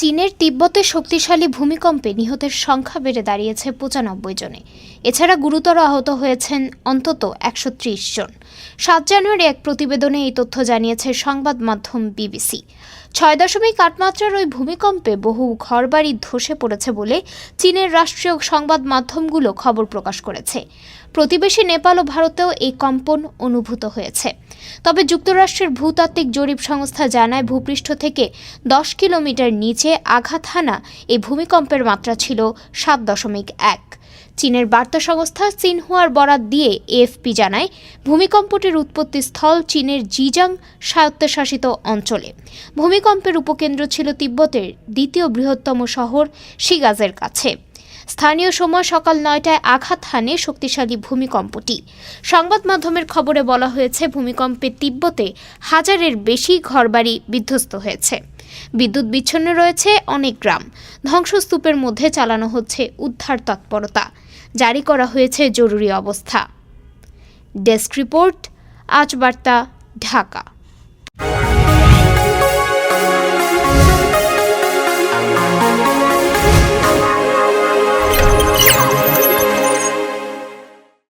চীনের তিব্বতে শক্তিশালী ভূমিকম্পে নিহতের সংখ্যা বেড়ে দাঁড়িয়েছে পঁচানব্বই জনে। এছাড়া গুরুতর আহত হয়েছেন অন্তত একশো ত্রিশ জন। সাত জানুয়ারি এক প্রতিবেদনে এই তথ্য জানিয়েছে সংবাদ মাধ্যম বিবিসি। ছয় দশমিক আট মাত্রার ওই ভূমিকম্পে বহু ঘরবাড়ি ধসে পড়েছে বলে চীনের রাষ্ট্রীয় সংবাদ মাধ্যমগুলো খবর প্রকাশ করেছে। প্রতিবেশী নেপাল ও ভারতেও এই কম্পন অনুভূত হয়েছে। তবে যুক্তরাষ্ট্রের ভূতাত্ত্বিক জরিপ সংস্থা জানায়, ভূপৃষ্ঠ থেকে দশ কিলোমিটার নিচে আঘাত হানা এই ভূমিকম্পের মাত্রা ছিল সাত দশমিক এক। চীনের বার্তা সংস্থা সিনহুয়ার বরাত দিয়ে এএফপি জানায়, ভূমিকম্পটির উৎপত্তি স্থল চীনের জিজাং স্বায়ত্তশাসিত অঞ্চলে। ভূমিকম্পের উপকেন্দ্র ছিল তিব্বতের দ্বিতীয় বৃহত্তম শহর শিগাজের কাছে। স্থানীয় সময় সকাল নয়টায় আঘাত হানে শক্তিশালী ভূমিকম্পটি। সংবাদ মাধ্যমের খবরে বলা হয়েছে, ভূমিকম্পে তিব্বতে হাজারের বেশি ঘরবাড়ি বিধ্বস্ত হয়েছে। বিদ্যুৎ বিচ্ছিন্ন রয়েছে অনেক গ্রাম। ধ্বংসস্তূপের মধ্যে চালানো হচ্ছে উদ্ধার তৎপরতা। জারি করা হয়েছে জরুরি অবস্থা। ডেস্ক রিপোর্ট, আজ বার্তা, ঢাকা।